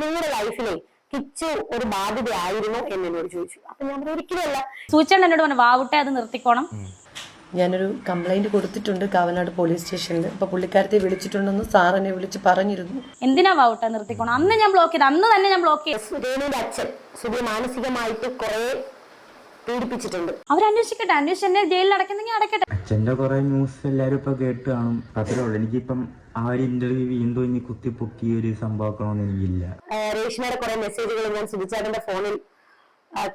നിങ്ങളുടെ ലൈഫിലെ കിച്ചു ഒരു ബാധ്യതയായിരുന്നു എന്ന് എന്നോട് ചോദിച്ചു. അപ്പൊ ഞാൻ പറഞ്ഞു ഒരിക്കലുമല്ല. സൂചിച്ചേട്ടൻ എന്നോട് പറഞ്ഞു വാവുട്ടെ അത് നിർത്തിക്കോണം. ഞാനൊരു കംപ്ലൈന്റ് കൊടുത്തിട്ടുണ്ട് കാവനാട് പോലീസ് സ്റ്റേഷനിൽ അപ്പോൾ പുള്ളിക്കാരത്തെ വിളിച്ചിട്ടുണ്ടെന്ന് സാറിനെ എന്നെ വിളിച്ച് പറഞ്ഞിരുന്നു. എന്തിനാ വാവുട്ടെ നിർത്തിക്കോണം? അന്ന് ഞാൻ ബ്ലോക്ക് ചെയ്ത് അന്ന് തന്നെ ഞാൻ ബ്ലോക്ക് ചെയ്തു. രേണുവിന്റെ അച്ഛൻ സുധിയെ മാനസികമായിട്ട് കുറെ പീഡിപ്പിച്ചിട്ടുണ്ട്. അവരന്വേഷിക്കട്ടെ അന്വേഷിച്ച് എന്നെ ജയിലിൽ അടയ്ക്കുന്നെങ്കിൽ അടക്കട്ടെ അച്ഛന്റെ കുറെ ന്യൂസ് എല്ലാരും ഇപ്പൊ കേട്ട് കാണും. അത്രേ ഉള്ളൂ. എനിക്കിപ്പം ആ ഒരു ഇന്റർവ്യൂ വീണ്ടും ഇനി കുത്തിപ്പൊക്കി ഒരു സംഭവമാക്കണമെന്ന് എനിക്കില്ല. രേഷ്മയുടെ കുറെ മെസ്സേജുകൾ ഞാൻ സുധിച്ചേട്ടന്റെ ഫോണിൽ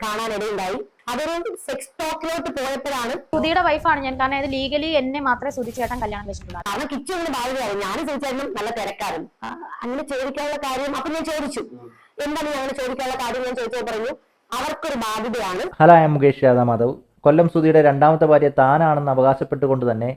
കാണാനിടയുണ്ടായി. അതൊരു സെക്സ് ടോക്കിലോട്ട് പോയപ്പോഴാണ് സുധിയുടെ വൈഫാണ് ഞാൻ. കാരണം അത് ലീഗലി എന്നെ മാത്രമേ സുധിച്ചേട്ടൻ കല്യാണം കഴിച്ചിട്ടുള്ളൂ. കാരണം കിച്ചു അങ്ങനെ ബാധ്യതയായി ഞാനും സുധിച്ചേട്ടനും നല്ല തിരക്കാരും അങ്ങനെ ചോദിക്കാനുള്ള കാര്യം അപ്പൊ ഞാൻ ചോദിച്ചു. എന്താണ് ഞാൻ അങ്ങനെ ചോദിക്കാനുള്ള കാര്യം ഞാൻ ചോദിച്ചോ പറഞ്ഞു അവർക്കൊരു ബാധ്യതയാണ്. Hello I'm Mukesh Yadav. Madhav Kollam സുധിയുടെ രണ്ടാമത്തെ ഭാര്യ താനാണെന്ന് അവകാശപ്പെട്ടുകൊണ്ട് തന്നെ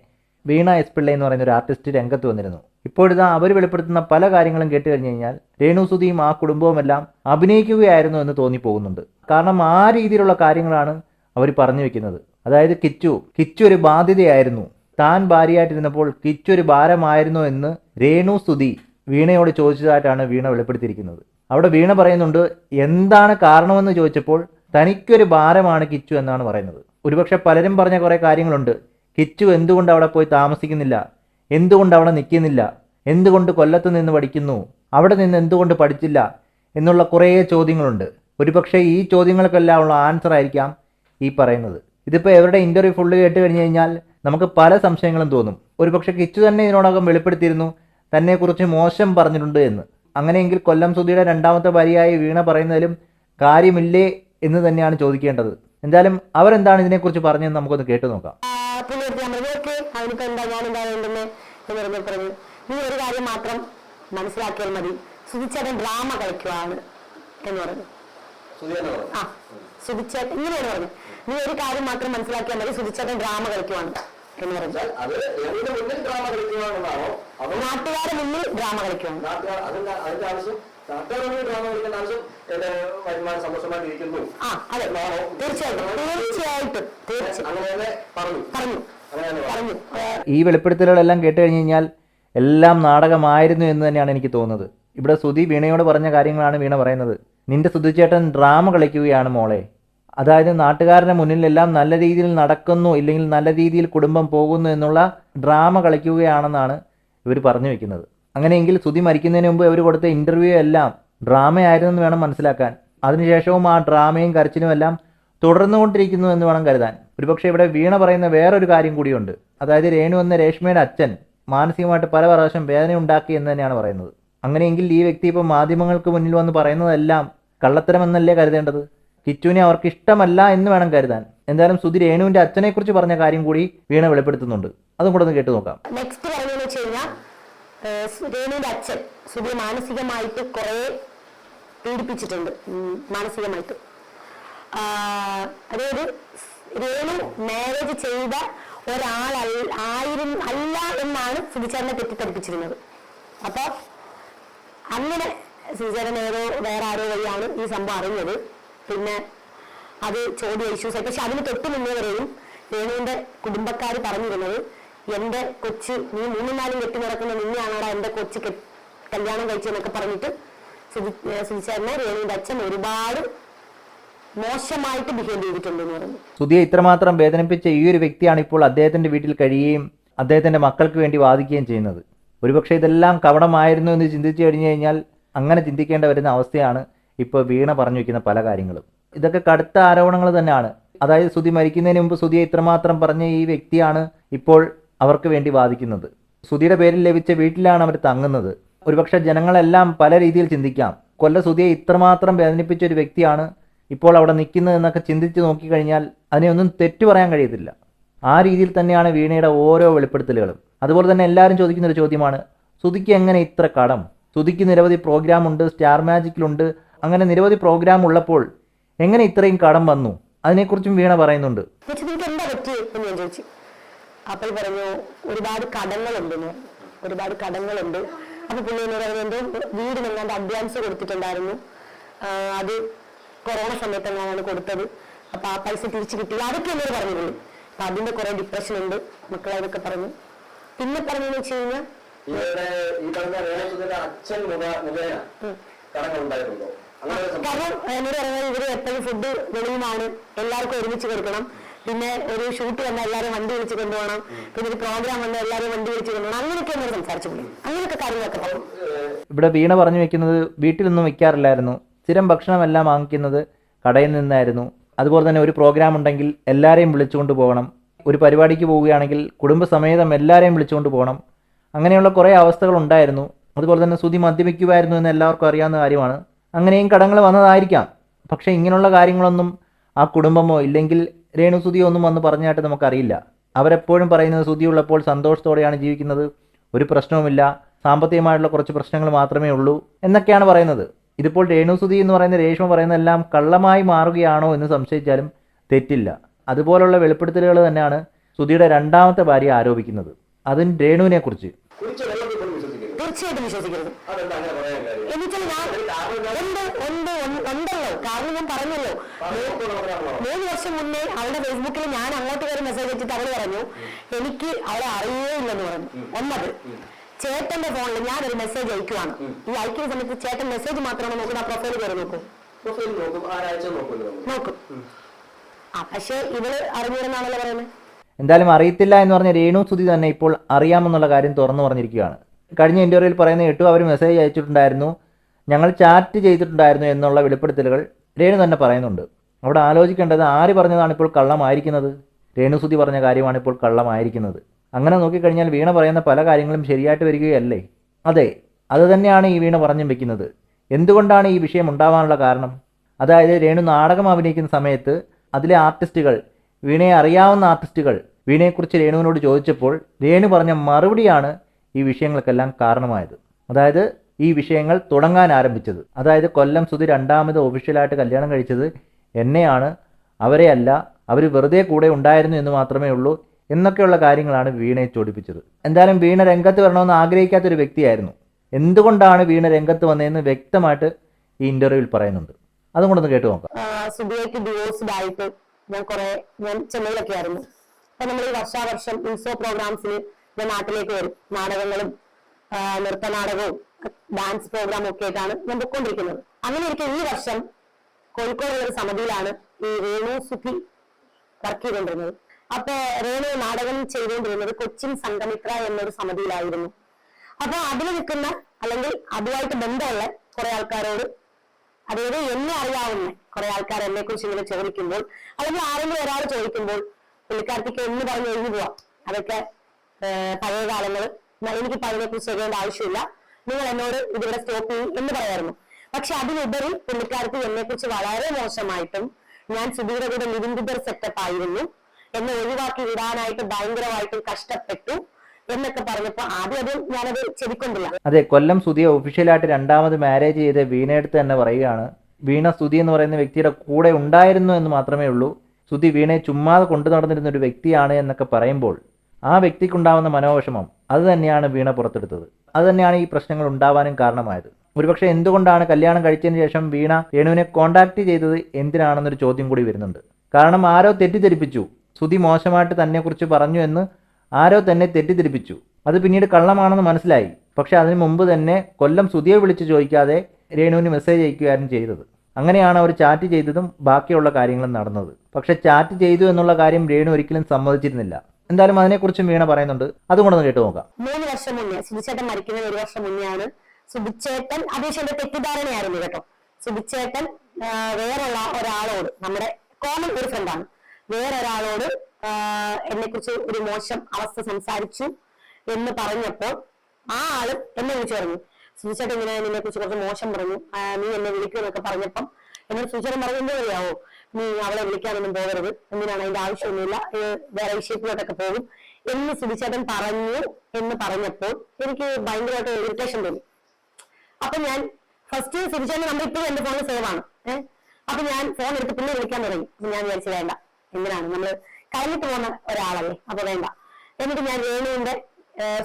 വീണ എസ് പിള്ള എന്ന് പറയുന്ന ഒരു ആർട്ടിസ്റ്റ് രംഗത്ത് വന്നിരുന്നു. ഇപ്പോഴിതാ അവർ വെളിപ്പെടുത്തുന്ന പല കാര്യങ്ങളും കേട്ട് കഴിഞ്ഞു കഴിഞ്ഞാൽ രേണു സുധിയും ആ കുടുംബവുമെല്ലാം അഭിനയിക്കുകയായിരുന്നു എന്ന് തോന്നിപ്പോകുന്നുണ്ട്. കാരണം ആ രീതിയിലുള്ള കാര്യങ്ങളാണ് അവർ പറഞ്ഞു വെക്കുന്നത്. അതായത് കിച്ചു കിച്ചു ഒരു ബാധ്യതയായിരുന്നു. താൻ ഭാര്യയായിട്ടിരുന്നപ്പോൾ കിച്ചു ഒരു ഭാരമായിരുന്നു എന്ന് രേണു സുധി വീണയോട് ചോദിച്ചതായിട്ടാണ് വീണ വെളിപ്പെടുത്തിയിരിക്കുന്നത്. അവിടെ വീണ പറയുന്നുണ്ട് എന്താണ് കാരണമെന്ന് ചോദിച്ചപ്പോൾ തനിക്കൊരു ഭാരമാണ് കിച്ചു എന്നാണ് പറയുന്നത്. ഒരുപക്ഷെ പലരും പറഞ്ഞ കുറേ കാര്യങ്ങളുണ്ട്. കിച്ചു എന്തുകൊണ്ട് അവിടെ പോയി താമസിക്കുന്നില്ല? എന്തുകൊണ്ട് അവിടെ നിൽക്കുന്നില്ല? എന്തുകൊണ്ട് കൊല്ലത്ത് നിന്ന് പഠിക്കുന്നു? അവിടെ നിന്ന് എന്തുകൊണ്ട് പഠിച്ചില്ല? എന്നുള്ള കുറേ ചോദ്യങ്ങളുണ്ട്. ഒരുപക്ഷെ ഈ ചോദ്യങ്ങൾക്കെല്ലാം ഉള്ള ആൻസർ ആയിരിക്കാം ഈ പറയുന്നത്. ഇതിപ്പോൾ എവരുടെ ഇന്റർവ്യൂ ഫുള്ള് കേട്ട് കഴിഞ്ഞ് കഴിഞ്ഞാൽ നമുക്ക് പല സംശയങ്ങളും തോന്നും. ഒരുപക്ഷെ കിച്ചു തന്നെ ഇതിനോടകം വെളിപ്പെടുത്തിയിരുന്നു തന്നെക്കുറിച്ച് മോശം പറഞ്ഞിട്ടുണ്ട് എന്ന്. അങ്ങനെയെങ്കിൽ കൊല്ലം സുധിയുടെ രണ്ടാമത്തെ ഭാര്യയായി വീണ പറയുന്നതിലും കാര്യമില്ലേ എന്ന് തന്നെയാണ് ചോദിക്കേണ്ടത്. എന്തായാലും അവരെന്താണ് ഇതിനെക്കുറിച്ച് പറഞ്ഞതെന്ന് നമുക്കൊന്ന് കേട്ടു നോക്കാം. എന്ന് പറഞ്ഞു പറഞ്ഞു നീ ഒരു കാര്യം മാത്രം മനസ്സിലാക്കിയാൽ മതി. സുധിച്ചേട്ടൻ ഡ്രാമ കളിക്കുവാണ് എന്ന് പറഞ്ഞു. ആ സുധിച്ചേട്ടൻ ഇങ്ങനെയാണ് പറഞ്ഞു നീ ഒരു കാര്യം മാത്രം മനസ്സിലാക്കിയാൽ മതി സുധിച്ചേട്ടൻ ഡ്രാമ കളിക്കുവാണ് എന്ന് പറഞ്ഞു. നാട്ടുകാരുടെ മുന്നിൽ ഡ്രാമ കളിക്കുവാണ്. തീർച്ചയായിട്ടും തീർച്ചയായിട്ടും തീർച്ചയായും അങ്ങനെ തന്നെ പറഞ്ഞു. ഈ വെളിപ്പെടുത്തലുകളെല്ലാം കേട്ട് കഴിഞ്ഞ് കഴിഞ്ഞാൽ എല്ലാം നാടകമായിരുന്നു എന്ന് തന്നെയാണ് എനിക്ക് തോന്നുന്നത്. ഇവിടെ സുധി വീണയോട് പറഞ്ഞ കാര്യങ്ങളാണ് വീണ പറയുന്നത്. നിന്റെ സുധിച്ചേട്ടൻ ഡ്രാമ കളിക്കുകയാണ് മോളെ. അതായത് നാട്ടുകാരുടെ മുന്നിലെല്ലാം നല്ല രീതിയിൽ നടക്കുന്നു ഇല്ലെങ്കിൽ നല്ല രീതിയിൽ കുടുംബം പോകുന്നു എന്നുള്ള ഡ്രാമ കളിക്കുകയാണെന്നാണ് ഇവർ പറഞ്ഞു വെക്കുന്നത്. അങ്ങനെയെങ്കിൽ സുധി മരിക്കുന്നതിന് മുമ്പ് ഇവർ കൊടുത്ത ഇന്റർവ്യൂ എല്ലാം ഡ്രാമയായിരുന്നെന്ന് വേണം മനസ്സിലാക്കാൻ. അതിനുശേഷവും ആ ഡ്രാമയും കരച്ചിലും എല്ലാം തുടർന്നുകൊണ്ടിരിക്കുന്നു എന്ന് വേണം കരുതാൻ. ഒരുപക്ഷെ ഇവിടെ വീണ പറയുന്ന വേറൊരു കാര്യം കൂടിയുണ്ട്. അതായത് രേണു എന്ന രേഷ്മയുടെ അച്ഛൻ മാനസികമായിട്ട് പല പ്രാവശ്യം വേദന ഉണ്ടാക്കി എന്ന് തന്നെയാണ് പറയുന്നത്. അങ്ങനെയെങ്കിൽ ഈ വ്യക്തി ഇപ്പോൾ മാധ്യമങ്ങൾക്ക് മുന്നിൽ വന്ന് പറയുന്നതെല്ലാം കള്ളത്തരമെന്നല്ലേ കരുതേണ്ടത്? കിച്ചുവിനെ അവർക്ക് ഇഷ്ടമല്ല എന്ന് വേണം കരുതാൻ. എന്തായാലും സുധി രേണുവിന്റെ അച്ഛനെക്കുറിച്ച് പറഞ്ഞ കാര്യം കൂടി വീണ വെളിപ്പെടുത്തുന്നുണ്ട്. അതും കൂടെ ഒന്ന് കേട്ടു നോക്കാം. നെക്സ്റ്റ് രേണുവിന്റെ അച്ഛൻ സുധി മാനസികമായിട്ട് കുറെ പീഡിപ്പിച്ചിട്ടുണ്ട്. മാനസികമായിട്ട്. അതായത് രേണു മാരേജ് ചെയ്ത ഒരാൾ ആയിരം അല്ല എന്നാണ് സുധിച്ചേട്ടനെ തെറ്റിദ്ധരിപ്പിച്ചിരുന്നത്. അപ്പൊ അങ്ങനെ സുധിചേരൻ ഏതോ വേറെ ആരോ വഴിയാണ് ഈ സംഭവം അറിഞ്ഞത്. പിന്നെ അത് ചോദ്യ ഇഷ്യൂസ് പക്ഷെ അതിന് തൊട്ട് മുന്നേ വരെയും രേണുവിന്റെ കുടുംബക്കാർ പറഞ്ഞിരുന്നത് എന്റെ കൊച്ച് നീ മൂന്നും നാലും കെട്ടി നടക്കുന്ന നിന്നെയാണോടാ എന്റെ കൊച്ച് കല്യാണം കഴിച്ചെന്നൊക്കെ പറഞ്ഞിട്ട് സുധിച്ചേരനെ രേണുവിന്റെ അച്ഛൻ ഒരുപാട് മോശമായിട്ട് ബിഹേവ് ചെയ്തിട്ടുണ്ട് എന്ന് പറഞ്ഞു സുധിയെ ഇത്രമാത്രം വേദനിപ്പിച്ച ഈ ഒരു വ്യക്തിയാണ് ഇപ്പോൾ അദ്ദേഹത്തിന്റെ വീട്ടിൽ കഴിയുകയും അദ്ദേഹത്തിന്റെ മക്കൾക്ക് വേണ്ടി വാദിക്കുകയും ചെയ്യുന്നത്. ഒരുപക്ഷെ ഇതെല്ലാം കവടമായിരുന്നു എന്ന് ചിന്തിച്ചു കഴിഞ്ഞു കഴിഞ്ഞാൽ അങ്ങനെ ചിന്തിക്കേണ്ട വരുന്ന അവസ്ഥയാണ് ഇപ്പോൾ വീണ പറഞ്ഞു വയ്ക്കുന്ന പല കാര്യങ്ങളും. ഇതൊക്കെ കടുത്ത ആരോപണങ്ങൾ തന്നെയാണ്. അതായത് സുധി മരിക്കുന്നതിന് മുമ്പ് സുധിയെ ഇത്രമാത്രം പറഞ്ഞ ഈ വ്യക്തിയാണ് ഇപ്പോൾ അവർക്ക് വേണ്ടി വാദിക്കുന്നത്. സുധിയുടെ പേരിൽ ലഭിച്ച വീട്ടിലാണ് അവർ തങ്ങുന്നത്. ഒരുപക്ഷെ ജനങ്ങളെല്ലാം പല രീതിയിൽ ചിന്തിക്കാം. കൊല്ല സുധിയെ ഇത്രമാത്രം വേദനിപ്പിച്ച ഒരു വ്യക്തിയാണ് ഇപ്പോൾ അവിടെ നിൽക്കുന്നത് എന്നൊക്കെ ചിന്തിച്ച് നോക്കിക്കഴിഞ്ഞാൽ അതിനെയൊന്നും തെറ്റു പറയാൻ കഴിയത്തില്ല. ആ രീതിയിൽ തന്നെയാണ് വീണയുടെ ഓരോ വെളിപ്പെടുത്തലുകളും. അതുപോലെ തന്നെ എല്ലാവരും ചോദിക്കുന്ന ഒരു ചോദ്യമാണ് സുധിക്ക് എങ്ങനെ ഇത്ര കടം? സുധിക്ക് നിരവധി പ്രോഗ്രാം ഉണ്ട് സ്റ്റാർ മാജിക്കിലുണ്ട് അങ്ങനെ നിരവധി പ്രോഗ്രാം ഉള്ളപ്പോൾ എങ്ങനെ ഇത്രയും കടം വന്നു? അതിനെക്കുറിച്ചും വീണ പറയുന്നുണ്ട്. അപ്പോൾ പറഞ്ഞു ഒരുപാട് കടങ്ങളുണ്ട്. ഒരുപാട് കടങ്ങളുണ്ട്. അപ്പൊ പുള്ളി എന്നോട് വീടിനെങ്ങാണ്ട് അഡ്വാൻസ് കൊടുത്തിട്ടുണ്ടായിരുന്നു. അത് കൊറോണ സമയത്ത് സമയത്തെങ്ങാണ് കൊടുത്തത്. അപ്പൊ ആ പൈസ തിരിച്ചു കിട്ടില്ല അതൊക്കെ എന്നോട് പറഞ്ഞിരുന്നു. അപ്പൊ അതിന്റെ കുറെ ഡിപ്രഷൻ ഉണ്ട് മക്കളെ അതൊക്കെ പറഞ്ഞു. പിന്നെ പറഞ്ഞെന്ന് വെച്ച് കഴിഞ്ഞാൽ കാരണം എന്നോട് പറഞ്ഞാൽ ഇവർ എപ്പോഴും ഫുഡ് വെളിയുമാണ് എല്ലാവർക്കും ഒരുമിച്ച് കൊടുക്കണം. പിന്നെ ഒരു ഷൂട്ട് വന്നാൽ എല്ലാവരും വണ്ടി വിളിച്ച് കൊണ്ടുപോകണം. പിന്നെ ഒരു പ്രോഗ്രാം വന്നാൽ എല്ലാവരും വണ്ടി വിളിച്ച് കൊണ്ടുപോകണം. അങ്ങനെയൊക്കെ എന്നോട് സംസാരിച്ചു അങ്ങനെയൊക്കെ കാര്യങ്ങളൊക്കെ ഇവിടെ വീണ പറഞ്ഞു വെക്കുന്നത് വീട്ടിലൊന്നും വെക്കാറില്ലായിരുന്നു. സ്ഥിരം ഭക്ഷണമെല്ലാം വാങ്ങിക്കുന്നത് കടയിൽ നിന്നായിരുന്നു. അതുപോലെ തന്നെ ഒരു പ്രോഗ്രാം ഉണ്ടെങ്കിൽ എല്ലാവരെയും വിളിച്ചുകൊണ്ട് പോകണം. ഒരു പരിപാടിക്ക് പോവുകയാണെങ്കിൽ കുടുംബസമേതം എല്ലാവരെയും വിളിച്ചുകൊണ്ട് പോകണം. അങ്ങനെയുള്ള കുറേ അവസ്ഥകൾ ഉണ്ടായിരുന്നു. അതുപോലെ തന്നെ സുതി മദ്യപിക്കുമായിരുന്നു എന്ന് എല്ലാവർക്കും അറിയാവുന്ന കാര്യമാണ്. അങ്ങനെയും കടങ്ങൾ വന്നതായിരിക്കാം. പക്ഷേ ഇങ്ങനെയുള്ള കാര്യങ്ങളൊന്നും ആ കുടുംബമോ ഇല്ലെങ്കിൽ രേണു സുതിയോ ഒന്നും വന്ന് പറഞ്ഞായിട്ട് നമുക്കറിയില്ല. അവരെപ്പോഴും പറയുന്നത് സുതി ഉള്ളപ്പോൾ സന്തോഷത്തോടെയാണ് ജീവിക്കുന്നത്. ഒരു പ്രശ്നവുമില്ല. സാമ്പത്തികമായിട്ടുള്ള കുറച്ച് പ്രശ്നങ്ങൾ മാത്രമേ ഉള്ളൂ എന്നൊക്കെയാണ് പറയുന്നത്. ഇതിപ്പോൾ രേണുസുതി എന്ന് പറയുന്ന രേഷ്മ പറയുന്നതെല്ലാം കള്ളമായി മാറുകയാണോ എന്ന് സംശയിച്ചാലും തെറ്റില്ല. അതുപോലുള്ള വെളിപ്പെടുത്തലുകൾ തന്നെയാണ് സുധിയുടെ രണ്ടാമത്തെ ഭാര്യ ആരോപിക്കുന്നത്. അതും രേണുവിനെ കുറിച്ച്. തീർച്ചയായിട്ടും വിശ്വസിക്കരുത്. എന്നുവെച്ചാൽ ഞാൻ കാരണം ഉണ്ട് ഉണ്ട് ഉണ്ട്- ഉണ്ടല്ലോ. കാരണം ഞാൻ പറഞ്ഞല്ലോ. മൂന്ന് വർഷം മുന്നേ അവളുടെ ഫേസ്ബുക്കിൽ ഞാൻ അങ്ങോട്ട് കയറി മെസ്സേജ് വെച്ചിട്ട് അവൾ പറഞ്ഞു എനിക്ക് അവളെ അറിയേയില്ലെന്ന് പറഞ്ഞു. ഒന്നത്. ചേട്ടന്റെ ഫോണിൽ ഞാൻ ഒരു മെസ്സേജ് അയക്കുവാണ്. ഈ അയക്കുന്ന സമയത്ത് ചേട്ടൻ മെസ്സേജ് മാത്രമാണ് നോക്കുന്നത്? ആ പ്രൊഫൈൽ കയറി നോക്കും. പ്രൊഫൈൽ നോക്കും. ആരാഴ്ച നോക്കുമല്ലോ നമ്മൾ നോക്കും. ആ പക്ഷെ ഇവൾ അറിഞ്ഞിരുന്നാണല്ലോ പറയുന്നത്. എന്തായാലും അറിയത്തില്ല എന്ന് പറഞ്ഞ രേണു സുധി തന്നെ ഇപ്പോൾ അറിയാമെന്നുള്ള കാര്യം തുറന്നു പറഞ്ഞിരിക്കുകയാണ്. കഴിഞ്ഞ ഇന്റർവ്യൂയിൽ പറയുന്ന കേട്ടു അവർ മെസ്സേജ് അയച്ചിട്ടുണ്ടായിരുന്നു. ഞങ്ങൾ ചാറ്റ് ചെയ്തിട്ടുണ്ടായിരുന്നു എന്നുള്ള വെളിപ്പെടുത്തലുകൾ രേണു തന്നെ പറയുന്നുണ്ട്. അവിടെ ആലോചിക്കേണ്ടത് ആര് പറഞ്ഞതാണ് ഇപ്പോൾ കള്ളമായിരിക്കുന്നത്? രേണു സുധി പറഞ്ഞ കാര്യമാണ് ഇപ്പോൾ കള്ളമായിരിക്കുന്നത്. അങ്ങനെ നോക്കിക്കഴിഞ്ഞാൽ വീണ പറയുന്ന പല കാര്യങ്ങളും ശരിയായിട്ട് വരികയല്ലേ? അതെ അത് തന്നെയാണ് ഈ വീണ പറഞ്ഞു വെക്കുന്നത്. എന്തുകൊണ്ടാണ് ഈ വിഷയം ഉണ്ടാവാനുള്ള കാരണം? അതായത് രേണു നാടകം അഭിനയിക്കുന്ന സമയത്ത് അതിലെ ആർട്ടിസ്റ്റുകൾ വീണയെ അറിയാവുന്ന ആർട്ടിസ്റ്റുകൾ വീണയെക്കുറിച്ച് രേണുവിനോട് ചോദിച്ചപ്പോൾ രേണു പറഞ്ഞ മറുപടിയാണ് ഈ വിഷയങ്ങൾക്കെല്ലാം കാരണമായത്. അതായത് ഈ വിഷയങ്ങൾ തുടങ്ങാൻ ആരംഭിച്ചത്. അതായത് കൊല്ലം സുധി രണ്ടാമത് ഒഫീഷ്യലായിട്ട് കല്യാണം കഴിച്ചത് എന്നെയാണ്. അവരെയല്ല അവർ വെറുതെ കൂടെ ഉണ്ടായിരുന്നു എന്ന് മാത്രമേ ഉള്ളൂ. എന്നൊക്കെയുള്ള കാര്യങ്ങളാണ് വീണയെ ചോടിപ്പിച്ചത് എന്തായാലും വീണ രംഗത്ത് വരണമെന്ന് ആഗ്രഹിക്കാത്തൊരു വ്യക്തിയായിരുന്നു. എന്തുകൊണ്ടാണ് വീണ രംഗത്ത് വന്നതെന്ന് വ്യക്തമായിട്ട് ഈ ഇന്റർവ്യൂവിൽ പറയുന്നുണ്ട്. അതും കൂടെ കേട്ട് നോക്കാം. ആയിട്ട് ഞാൻ ഞാൻ ആയിരുന്നു. നമ്മൾ വർഷാവർഷം ഉത്സവ പ്രോഗ്രാംസിന് ഞാൻ നാട്ടിലേക്ക് വരും. നാടകങ്ങളും ആ, നൃത്ത നാടകവും ഡാൻസ് പ്രോഗ്രാമും ഒക്കെ ആയിട്ടാണ് ഞാൻ പൊയ്ക്കൊണ്ടിരിക്കുന്നത്. അങ്ങനെ എനിക്ക് ഈ വർഷം കോഴിക്കോടുള്ള ഒരു സമിതിയിലാണ് ഈ വേണു സുഖി വർക്ക് ചെയ്തുകൊണ്ടിരുന്നത് അപ്പൊ രേണു നാടകം ചെയ്തുകൊണ്ടിരുന്നത് കൊച്ചിൻ സംഗമിത്ര എന്നൊരു സമിതിയിലായിരുന്നു. അപ്പൊ അതിൽ നിൽക്കുന്ന അല്ലെങ്കിൽ അതുമായിട്ട് ബന്ധമുള്ള കുറെ ആൾക്കാരോട് അതായത് എന്നെ അറിയാവുന്ന കുറെ ആൾക്കാർ എന്നെ കുറിച്ച് ഇങ്ങനെ ചോദിക്കുമ്പോൾ അല്ലെങ്കിൽ ആരെങ്കിലും ഒരാൾ ചോദിക്കുമ്പോൾ പുള്ളിക്കാർത്തിക്ക് എന്ന് പറഞ്ഞ് ഒഴിഞ്ഞു പോവാം. അതൊക്കെ പഴയ കാലങ്ങൾ. എനിക്ക് അതിനെ കുറിച്ച് ചെയ്യേണ്ട ആവശ്യമില്ല. നിങ്ങൾ എന്നോട് ഇതിവിടെ സ്റ്റോപ്പ് ചെയ്യും എന്ന് പറയായിരുന്നു. പക്ഷെ അതിനുപരി പുള്ളിക്കാർക്ക് എന്നെ കുറിച്ച് വളരെ മോശമായിട്ടും ഞാൻ സുധീരയുടെ നിരന്തിതർ സെറ്റപ്പ് ആയിരുന്നു. എന്നെ ഒഴിവാക്കി വിടാനായിട്ട് ഭയങ്കരമായിട്ടും കഷ്ടപ്പെട്ടു എന്നൊക്കെ പറഞ്ഞപ്പോ ആദ്യം അത് ഞാനത് ചെവിക്കൊണ്ടില്ല. അതെ കൊല്ലം സുധിയെ ഒഫീഷ്യലായിട്ട് രണ്ടാമത് മാരേജ് ചെയ്ത് വീണയെടുത്ത് തന്നെ പറയുകയാണ്. വീണ സുധി എന്ന് പറയുന്ന വ്യക്തിയുടെ കൂടെ ഉണ്ടായിരുന്നു എന്ന് മാത്രമേ ഉള്ളൂ. സുധി വീണയെ ചുമ്മാതെ കൊണ്ടു നടന്നിരുന്ന ഒരു വ്യക്തിയാണ് എന്നൊക്കെ പറയുമ്പോൾ ആ വ്യക്തിക്കുണ്ടാവുന്ന മനോവിഷമം അത് തന്നെയാണ് വീണ പുറത്തെടുത്തത്. അത് തന്നെയാണ് ഈ പ്രശ്നങ്ങൾ ഉണ്ടാവാനും കാരണമായത്. ഒരുപക്ഷെ എന്തുകൊണ്ടാണ് കല്യാണം കഴിച്ചതിന് ശേഷം വീണ രേണുവിനെ കോണ്ടാക്ട് ചെയ്തത് എന്തിനാണെന്നൊരു ചോദ്യം കൂടി വരുന്നുണ്ട്. കാരണം ആരോ തെറ്റിദ്ധരിപ്പിച്ചു. സുധി മോശമായിട്ട് തന്നെക്കുറിച്ച് പറഞ്ഞു എന്ന് ആരോ തന്നെ തെറ്റിദ്ധരിപ്പിച്ചു. അത് പിന്നീട് കള്ളമാണെന്ന് മനസ്സിലായി. പക്ഷെ അതിനു മുമ്പ് തന്നെ കൊല്ലം സുതിയെ വിളിച്ച് ചോദിക്കാതെ രേണുവിന് മെസ്സേജ് അയക്കുകയായിരുന്നു ചെയ്തത്. അങ്ങനെയാണ് അവർ ചാറ്റ് ചെയ്തതും ബാക്കിയുള്ള കാര്യങ്ങളും നടന്നത്. പക്ഷെ ചാറ്റ് ചെയ്തു എന്നുള്ള കാര്യം രേണു ഒരിക്കലും സമ്മതിച്ചിരുന്നില്ല. എന്തായാലും അതിനെക്കുറിച്ചും വീണ പറയുന്നുണ്ട്. അതുകൊണ്ടൊന്ന് കേട്ടു നോക്കാം. മൂന്ന് വർഷം മുന്നേ സുബിച്ചേട്ടൻ മരിക്കുന്ന ഒരു വർഷം മുന്നെയാണ്. സുബിച്ചേട്ടൻ അത് പക്ഷെ എന്റെ തെറ്റിദ്ധാരണയായിരുന്നു കേട്ടോ. സുബിച്ചേട്ടൻ വേറെയുള്ള ഒരാളോട് നമ്മുടെ കോമൺ ഒരു ഫ്രണ്ടാണ് വേറൊരാളോട് എന്നെ കുറിച്ച് ഒരു മോശം അവസ്ഥ സംസാരിച്ചു എന്ന് പറഞ്ഞപ്പോൾ ആ ആൾ എന്നെ വിളിച്ചു പറഞ്ഞു. സുചേട്ടൻ ഇങ്ങനെ നിന്നെ കുറിച്ച് കുറച്ച് മോശം പറഞ്ഞു. നീ എന്നെ വിളിക്കുമെന്നൊക്കെ പറഞ്ഞപ്പം എന്നോട് സുചേട്ടൻ പറഞ്ഞു എന്താ നീ അവളെ വിളിക്കാനൊന്നും പോകരുത്. എന്തിനാണ് അതിന്റെ ആവശ്യമൊന്നുമില്ല. വേറെ വിഷയത്തിലോട്ടൊക്കെ പോകും. എന്ന് സുബിച്ചേട്ടൻ പറഞ്ഞു എന്ന് പറഞ്ഞപ്പോൾ എനിക്ക് ഭയങ്കരമായിട്ട് ഇറിറ്റേഷൻ തോന്നി. അപ്പൊ ഞാൻ ഫസ്റ്റ് സുബിച്ചേട്ടൻ നമ്മൾ ഇപ്പോഴും എന്റെ ഫോണിൽ സേവ് ആണ്. ഏഹ് അപ്പൊ ഞാൻ ഫോൺ എടുത്ത് പിന്നെ വിളിക്കാൻ തുടങ്ങി. ഞാൻ വിചാരിച്ചു വേണ്ട. എന്തിനാണ്? നമ്മൾ കളഞ്ഞിട്ട് പോകുന്ന ഒരാളല്ലേ? അപ്പൊ വേണ്ട. എന്നിട്ട് ഞാൻ രേണുവിന്റെ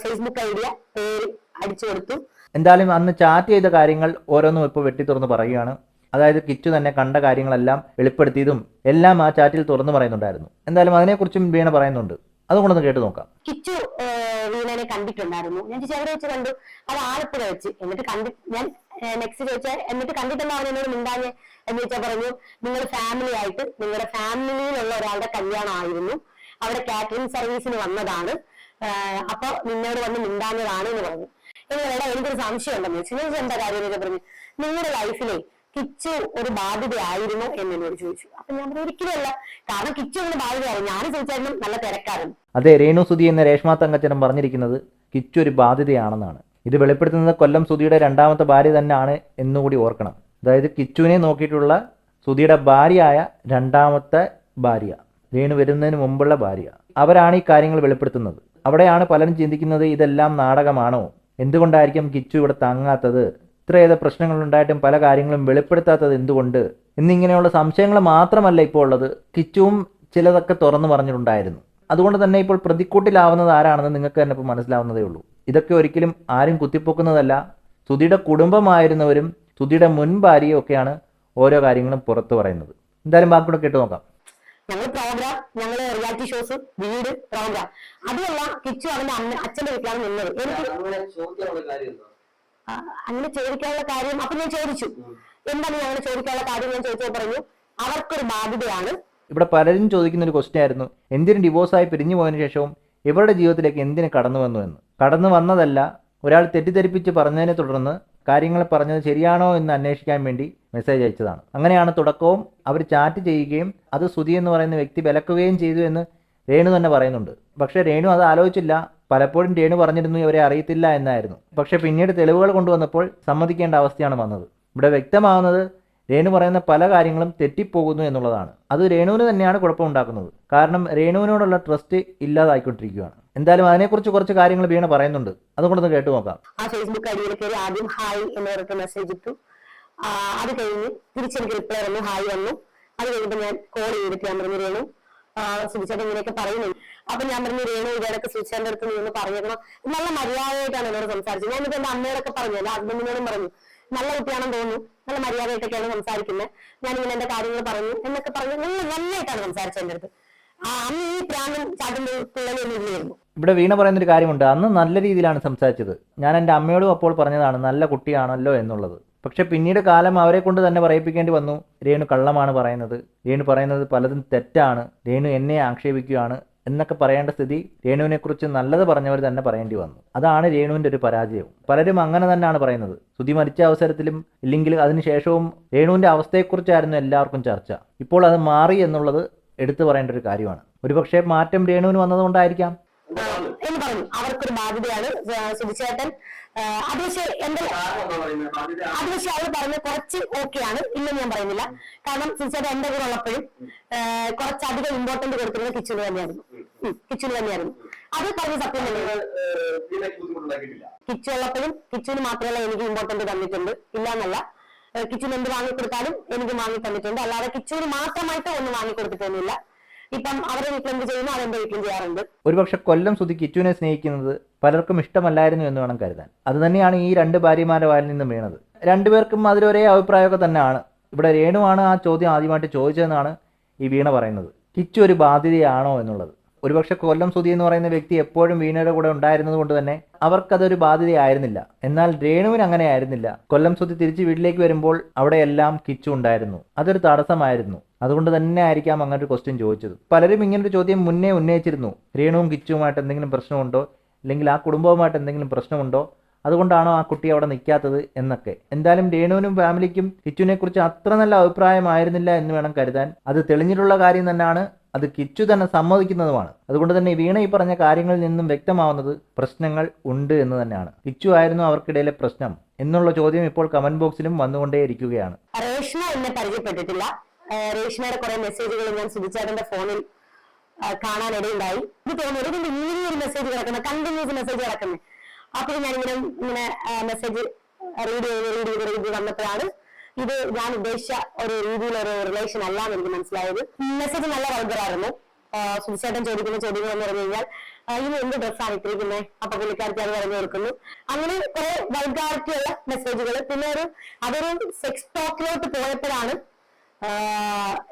ഫേസ്ബുക്ക് ഐഡിയ പേര് അടിച്ചു കൊടുത്തു. എന്തായാലും അന്ന് ചാറ്റ് ചെയ്ത കാര്യങ്ങൾ ഓരോന്നും ഇപ്പൊ വെട്ടി തുറന്ന് പറയുകയാണ്. അതായത് കിച്ചു തന്നെ കണ്ട കാര്യങ്ങളെല്ലാം വെളിപ്പെടുത്തിയതും എല്ലാം ആ ചാറ്റിൽ തുറന്നു പറയുന്നുണ്ടായിരുന്നു. എന്തായാലും അതിനെക്കുറിച്ചും വീണ പറയുന്നുണ്ട്. അതുകൊണ്ടൊന്ന് കേട്ട് നോക്കാം. കിച്ചു വീണനെ കണ്ടിട്ടുണ്ടായിരുന്നു. ഞാൻ ചേച്ചി വെച്ച് കണ്ടു. അത് ആലപ്പുഴ വെച്ച്. എന്നിട്ട് കണ്ടി ഞാൻ നെക്സ്റ്റ് ചോദിച്ച എന്നിട്ട് കണ്ടിട്ടെന്താ അവൻ എന്നോട് മിണ്ടാഞ്ഞ്? എന്ന് ചോദിച്ചാൽ പറഞ്ഞു നിങ്ങൾ ഫാമിലി ആയിട്ട് നിങ്ങളുടെ ഫാമിലിയിലുള്ള ഒരാളുടെ കല്യാണം ആയിരുന്നു അവിടെ കാറ്ററിംഗ് സർവീസിന് വന്നതാണ്. അപ്പൊ നിന്നോട് വന്ന് മിണ്ടാഞ്ഞതാണ് എന്ന് പറഞ്ഞു. എടാ എനിക്കൊരു സംശയം ഉണ്ടെന്ന് ചോദിച്ചു എന്താ കാര്യം പറഞ്ഞു. നിങ്ങളുടെ ലൈഫിലെ കിച്ചു ഒരു ബാധ്യതയായിരുന്നു എന്ന് എന്നോട് ചോദിച്ചു. അപ്പൊ ഞാൻ ഒരിക്കലുമല്ല കാരണം കിച്ചു ഒരു ബാധ്യതയായിരുന്നു. ഞാൻ ചോദിച്ചായിരുന്നു നല്ല തിരക്കായിരുന്നു. അതെ രേണു സുധി എന്ന രേഷ്മ തങ്കച്ചനം പറഞ്ഞിരിക്കുന്നത് കിച്ചു ഒരു ബാധ്യതയാണെന്നാണ്. ഇത് വെളിപ്പെടുത്തുന്നത് കൊല്ലം സുധിയുടെ രണ്ടാമത്തെ ഭാര്യ തന്നെയാണ് എന്നുകൂടി ഓർക്കണം. അതായത് കിച്ചുവിനെ നോക്കിയിട്ടുള്ള സുധിയുടെ ഭാര്യയായ രണ്ടാമത്തെ ഭാര്യ രേണു വരുന്നതിന് മുമ്പുള്ള ഭാര്യ. അവരാണ് ഈ കാര്യങ്ങൾ വെളിപ്പെടുത്തുന്നത്. അവിടെയാണ് പലരും ചിന്തിക്കുന്നത് ഇതെല്ലാം നാടകമാണോ? എന്തുകൊണ്ടായിരിക്കും കിച്ചു ഇവിടെ തങ്ങാത്തത്? ഇത്രയേറെ പ്രശ്നങ്ങൾ ഉണ്ടായിട്ടും പല കാര്യങ്ങളും വെളിപ്പെടുത്താത്തത് എന്തുകൊണ്ട്? എന്നിങ്ങനെയുള്ള സംശയങ്ങൾ മാത്രമല്ല ഇപ്പോൾ ഉള്ളത്. കിച്ചുവും ചിലതൊക്കെ തുറന്നു പറഞ്ഞിട്ടുണ്ടായിരുന്നു. അതുകൊണ്ട് തന്നെ ഇപ്പോൾ പ്രതിക്കൂട്ടിലാവുന്നത് ആരാണെന്ന് നിങ്ങൾക്ക് തന്നെ ഇപ്പോൾ മനസ്സിലാവുന്നതേ ഉള്ളൂ. ഇതൊക്കെ ഒരിക്കലും ആരും കുത്തിപ്പൊക്കുന്നതല്ല. സുധിയുടെ കുടുംബമായിരുന്നവരും സുധിയുടെ മുൻ ഭാര്യയും ഒക്കെയാണ് ഓരോ കാര്യങ്ങളും പുറത്തു പറയുന്നത്. എന്തായാലും ബാക്കിയൂടെ കേട്ട് നോക്കാം. ഞങ്ങൾ പ്രോഗ്രാം ഞങ്ങൾ റിയാലിറ്റി ഷോസ് വീട് പ്രോഗ്രാം. അതുമല്ല കിച്ചു അവന്റെ അമ്മ അച്ഛന്റെ വീട്ടിലാണ് നിന്നത്. എനിക്ക് അങ്ങനെ ചോദിക്കാനുള്ള കാര്യം അപ്പൊ ഞാൻ ചോദിച്ചു. എന്താണ് ഞാൻ അങ്ങനെ ചോദിക്കാനുള്ള കാര്യം ഞാൻ ചോദിച്ചപ്പോൾ പറഞ്ഞു അവർക്കൊരു ബാധ്യതയാണ്. ഇവിടെ പലരും ചോദിക്കുന്ന ഒരു ക്വസ്റ്റ്യൻ ആയിരുന്നു എന്തിനും ഡിവോഴ്സ് ആയി പിരിഞ്ഞു പോയതിനു ശേഷവും ഇവരുടെ ജീവിതത്തിലേക്ക് എന്തിന് കടന്നു വന്നു എന്ന്. കടന്നു വന്നതല്ല ഒരാൾ തെറ്റിദ്ധരിപ്പിച്ച് പറഞ്ഞതിനെ തുടർന്ന് കാര്യങ്ങൾ പറഞ്ഞത് ശരിയാണോ എന്ന് അന്വേഷിക്കാൻ വേണ്ടി മെസ്സേജ് അയച്ചതാണ്. അങ്ങനെയാണ് തുടക്കവും അവർ ചാറ്റ് ചെയ്യുകയും അത് സുധി എന്ന് പറയുന്ന വ്യക്തി വിലക്കുകയും ചെയ്തു എന്ന് രേണു തന്നെ പറയുന്നുണ്ട്. പക്ഷേ രേണു അത് ആലോചിച്ചില്ല. പലപ്പോഴും രേണു പറഞ്ഞിരുന്നു ഇവരെ അറിയത്തില്ല എന്നായിരുന്നു. പക്ഷേ പിന്നീട് തെളിവുകൾ കൊണ്ടുവന്നപ്പോൾ സമ്മതിക്കേണ്ട അവസ്ഥയാണ് വന്നത്. ഇവിടെ വ്യക്തമാകുന്നത് രേണു പറയുന്ന പല കാര്യങ്ങളും തെറ്റിപ്പോകുന്നു എന്നുള്ളതാണ്. അത് രേണുവിന് തന്നെയാണ് കുഴപ്പമുണ്ടാക്കുന്നത്. കാരണം രേണുവിനോടുള്ള ട്രസ്റ്റ് ഇല്ലാതായിക്കൊണ്ടിരിക്കുകയാണ്. എന്തായാലും അതിനെക്കുറിച്ച് കുറച്ച് കാര്യങ്ങൾ വീണ പറയുന്നുണ്ട്. അതുകൊണ്ടൊന്ന് കേട്ടു നോക്കാം. ആ ഫേസ്ബുക്ക് ഐഡിയിൽ ആദ്യം ഹായ് മെസ്സേജ് ഇട്ടു. അത് കഴിഞ്ഞ് തിരിച്ചെനിക്ക് റിപ്ലൈ വന്നു. ഹായ് വന്നു. അത് കഴിഞ്ഞപ്പോൾ ഞാൻ കോൾ ചെയ്തിട്ട് ഞാൻ പറഞ്ഞു രേണു സുധിച്ചേട്ടൻ ഇങ്ങനെയൊക്കെ പറയുന്നു. അപ്പൊ ഞാൻ പറഞ്ഞു രേണു ഇവരൊക്കെ സുധിച്ചേട്ടന്റെ അടുത്ത് നിന്ന് പറഞ്ഞേക്കണം നല്ല മര്യാദയായിട്ടാണ് എന്നോട് സംസാരിച്ചത്. ഞാനിപ്പോ എന്റെ അമ്മയോടൊക്കെ പറഞ്ഞു എന്റെ ഹസ്ബൻഡിനോടും പറഞ്ഞു. നല്ല കുട്ടിയാണെന്ന് തോന്നുന്നു. നല്ല മര്യാദയായിട്ടൊക്കെയാണ് സംസാരിക്കുന്നത്. ഞാനിങ്ങനെ എന്റെ കാര്യങ്ങൾ പറഞ്ഞു എന്നൊക്കെ പറഞ്ഞു. നല്ല നല്ലതായിട്ടാണ് സംസാരിച്ചത് എന്റെ അടുത്ത്. അന്ന് ഈ പ്രാന്തം ഇല്ലായിരുന്നു. ഇവിടെ വീണ പറയുന്നൊരു കാര്യമുണ്ട്. അന്ന് നല്ല രീതിയിലാണ് സംസാരിച്ചത്. ഞാൻ എന്റെ അമ്മയോടും അപ്പോൾ പറഞ്ഞതാണ് നല്ല കുട്ടിയാണല്ലോ എന്നുള്ളത്. പക്ഷെ പിന്നീട് കാലം അവരെ കൊണ്ട് തന്നെ പറയിപ്പിക്കേണ്ടി വന്നു. രേണു കള്ളമാണ് പറയുന്നത്. രേണു പറയുന്നത് പലതും തെറ്റാണ്. രേണു എന്നെ ആക്ഷേപിക്കുകയാണ് എന്നൊക്കെ പറയേണ്ട സ്ഥിതി രേണുവിനെക്കുറിച്ച് നല്ലത് പറഞ്ഞവർ തന്നെ പറയേണ്ടി വന്നു. അതാണ് രേണുവിന്റെ ഒരു പരാജയവും. പലരും അങ്ങനെ തന്നെയാണ് പറയുന്നത്. സ്തുതി മരിച്ച അവസരത്തിലും ഇല്ലെങ്കിൽ അതിനുശേഷവും രേണുവിന്റെ അവസ്ഥയെക്കുറിച്ചായിരുന്നു എല്ലാവർക്കും ചർച്ച. ഇപ്പോൾ അത് മാറി എന്നുള്ളത് എടുത്തു പറയേണ്ട ഒരു കാര്യമാണ്. ഒരുപക്ഷെ മാറ്റം രേണുവിന് വന്നതുകൊണ്ടായിരിക്കാം. അവർക്കൊരു ബാധ്യതയാണ് സുധിച്ചേട്ടൻ. അത് പക്ഷേ എന്റെ അത് പക്ഷേ അവൾ പറഞ്ഞ കുറച്ച് ഓക്കെയാണ് ഇല്ലെന്ന് ഞാൻ പറയുന്നില്ല. കാരണം സുധിച്ചേട്ടൻ എന്റെ കൂടെ ഉള്ളപ്പോഴും കുറച്ച് കുറച്ചധികം ഇമ്പോർട്ടന്റ് കൊടുക്കുന്നത് കിച്ചുന് തന്നെയായിരുന്നു. ഉം, കിച്ചുന് തന്നെയായിരുന്നു. അത് പറഞ്ഞ സത്യം തന്നെയാണ് കിച്ചു ഉള്ളപ്പോഴും കിച്ചുവിന് മാത്രമല്ല എനിക്ക് ഇമ്പോർട്ടന്റ് തന്നിട്ടുണ്ട്. ഇല്ല എന്നല്ല ഏഹ് കിച്ചുവിന് എന്ത് വാങ്ങിക്കൊടുത്താലും എനിക്ക് വാങ്ങി തന്നിട്ടുണ്ട്. അല്ലാതെ കിച്ചുവിന് മാത്രമായിട്ട് ഒന്നും വാങ്ങിക്കൊടുത്തിട്ടൊന്നുമില്ല. ഇപ്പം അവർ വീട്ടിൽ ചെയ്യുന്നു അതെന്റെ വീട്ടിലും ചെയ്യാറുണ്ട്. ഒരുപക്ഷെ കൊല്ലം സുധി കിച്ചുവിനെ സ്നേഹിക്കുന്നത് പലർക്കും ഇഷ്ടമല്ലായിരുന്നു എന്ന് വേണം കരുതാൻ. അത് തന്നെയാണ് ഈ രണ്ട് ഭാര്യമാരുടെ വായിൽ നിന്നും വീണത്. രണ്ടുപേർക്കും അതിലൊരേ അഭിപ്രായമൊക്കെ തന്നെയാണ്. ഇവിടെ രേണുവാണ് ആ ചോദ്യം ആദ്യമായിട്ട് ചോദിച്ചതെന്നാണ് ഈ വീണ പറയുന്നത്. കിച്ചു ഒരു ബാധ്യതയാണോ എന്നുള്ളത്. ഒരുപക്ഷെ കൊല്ലം സുധി എന്ന് പറയുന്ന വ്യക്തി എപ്പോഴും വീണയുടെ കൂടെ ഉണ്ടായിരുന്നത് കൊണ്ട് തന്നെ അവർക്കതൊരു ബാധ്യതയായിരുന്നില്ല. എന്നാൽ രേണുവിന് അങ്ങനെ ആയിരുന്നില്ല. കൊല്ലം സുധി തിരിച്ച് വീട്ടിലേക്ക് വരുമ്പോൾ അവിടെയെല്ലാം കിച്ചു ഉണ്ടായിരുന്നു. അതൊരു തടസ്സമായിരുന്നു. അതുകൊണ്ട് തന്നെ ആയിരിക്കാം അങ്ങനെ ഒരു ക്വസ്റ്റ്യൻ ചോദിച്ചത്. പലരും ഇങ്ങനൊരു ചോദ്യം മുന്നേ ഉന്നയിച്ചിരുന്നു. രേണുവും കിച്ചുവുമായിട്ട് എന്തെങ്കിലും പ്രശ്നമുണ്ടോ? അല്ലെങ്കിൽ ആ കുടുംബവുമായിട്ട് എന്തെങ്കിലും പ്രശ്നമുണ്ടോ? അതുകൊണ്ടാണോ ആ കുട്ടി അവിടെ നിൽക്കാത്തത് എന്നൊക്കെ. എന്തായാലും രേണുവിനും ഫാമിലിക്കും കിച്ചുവിനെ കുറിച്ച് അത്ര നല്ല അഭിപ്രായമായിരുന്നില്ല എന്ന് വേണം കരുതാൻ. അത് തെളിഞ്ഞിട്ടുള്ള കാര്യം തന്നെയാണ്. അത് കിച്ചു തന്നെ സമ്മതിക്കുന്നതുമാണ്. അതുകൊണ്ട് തന്നെ വീണ ഈ പറഞ്ഞ കാര്യങ്ങളിൽ നിന്നും വ്യക്തമാവുന്നത് പ്രശ്നങ്ങൾ ഉണ്ട് എന്ന് തന്നെയാണ്. കിച്ചു ആയിരുന്നു അവർക്കിടയിലെ പ്രശ്നം എന്നുള്ള ചോദ്യം ഇപ്പോൾ കമന്റ് ബോക്സിലും വന്നുകൊണ്ടേയിരിക്കുകയാണ്. എന്നെ പരിചയപ്പെട്ടിട്ടില്ല. രേഷ്മയുടെ കുറെ മെസ്സേജുകൾ ഞാൻ സുധിച്ചേട്ടന്റെ ഫോണിൽ കാണാനിടയുണ്ടായി. ഇത് തോന്നുന്നു ഇതിന്റെ ഇങ്ങനെ ഒരു മെസ്സേജ് കിടക്കുന്നത് കണ്ടിന്യൂസ് മെസ്സേജ് കിടക്കുന്നത് അപ്പോൾ ഞാനിങ്ങനെ ഇങ്ങനെ മെസ്സേജ് റീഡ് ചെയ്ത് റീഡ് ചെയ്ത് റീഡ് വന്നപ്പോഴാണ് ഇത് ഞാൻ ഉദ്ദേശിച്ച ഒരു രീതിയിലൊരു റിലേഷൻ അല്ല എന്ന് എനിക്ക് മനസ്സിലായത്. മെസ്സേജ് നല്ല വൾഗറായിരുന്നു സുധിച്ചേട്ടൻ ചോദിക്കുന്ന ചോദ്യങ്ങൾ എന്ന് പറഞ്ഞു കഴിഞ്ഞാൽ ഇനി എന്ത് ഡ്രസ്സാണ് ഇട്ടിരിക്കുന്നത്? അപ്പൊ പുള്ളിക്കാർക്ക് അത് പറഞ്ഞു കൊടുക്കുന്നു. അങ്ങനെ കുറെ വൈകാരിറ്റിയുള്ള മെസ്സേജുകൾ പിന്നെ ഒരു അതൊരു സെക്സ് ടോക്കിലോട്ട് പോയപ്പോഴാണ്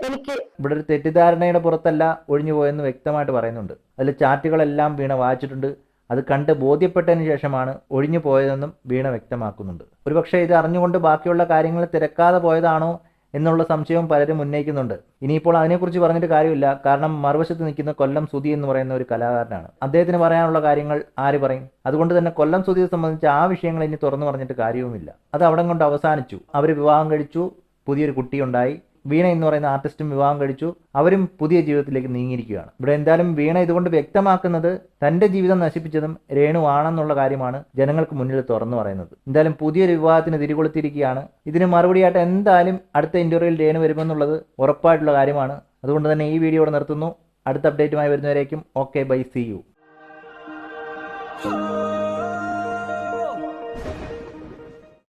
എനിക്ക് ഇവിടെ ഒരു തെറ്റിദ്ധാരണയുടെ പുറത്തല്ല ഒഴിഞ്ഞു പോയെന്ന് വ്യക്തമായിട്ട് പറയുന്നുണ്ട്. അതിൽ ചാറ്റുകളെല്ലാം വീണ വായിച്ചിട്ടുണ്ട്. അത് കണ്ട് ബോധ്യപ്പെട്ടതിന് ശേഷമാണ് ഒഴിഞ്ഞു പോയതെന്നും വീണ വ്യക്തമാക്കുന്നുണ്ട്. ഒരുപക്ഷെ ഇത് അറിഞ്ഞുകൊണ്ട് ബാക്കിയുള്ള കാര്യങ്ങൾ തിരക്കാതെ പോയതാണോ എന്നുള്ള സംശയവും പലരും ഉന്നയിക്കുന്നുണ്ട്. ഇനിയിപ്പോൾ അതിനെക്കുറിച്ച് പറഞ്ഞിട്ട് കാര്യമില്ല. കാരണം മറുവശത്ത് നിൽക്കുന്ന കൊല്ലം സുധി എന്ന് പറയുന്ന ഒരു കലാകാരനാണ്. അദ്ദേഹത്തിന് പറയാനുള്ള കാര്യങ്ങൾ ആര് പറയും? അതുകൊണ്ട് തന്നെ കൊല്ലം സുധിയെ സംബന്ധിച്ച് ആ വിഷയങ്ങൾ ഇനി തുറന്നു പറഞ്ഞിട്ട് കാര്യവുമില്ല. അത് അവിടെ കൊണ്ട് അവസാനിച്ചു. അവർ വിവാഹം കഴിച്ചു. പുതിയൊരു കുട്ടിയുണ്ടായി. വീണ എന്ന് പറയുന്ന ആർട്ടിസ്റ്റും വിവാഹം കഴിച്ചു. അവരും പുതിയ ജീവിതത്തിലേക്ക് നീങ്ങിയിരിക്കുകയാണ്. ഇവിടെ എന്തായാലും വീണ ഇതുകൊണ്ട് വ്യക്തമാക്കുന്നത് തന്റെ ജീവിതം നശിപ്പിച്ചതും രേണു ആണെന്നുള്ള കാര്യമാണ് ജനങ്ങൾക്ക് മുന്നിൽ തുറന്നു പറയുന്നത്. എന്തായാലും പുതിയൊരു വിവാഹത്തിന് തിരികൊളുത്തിയിരിക്കുകയാണ്. ഇതിന് മറുപടിയായിട്ട് എന്തായാലും അടുത്ത ഇന്റർവ്യൂവിൽ രേണു വരുമെന്നുള്ളത് ഉറപ്പായിട്ടുള്ള കാര്യമാണ്. അതുകൊണ്ട് തന്നെ ഈ വീഡിയോ ഇവിടെ നിർത്തുന്നു. അടുത്ത അപ്ഡേറ്റുമായി വരുന്നവരേക്കും. Okay bye see you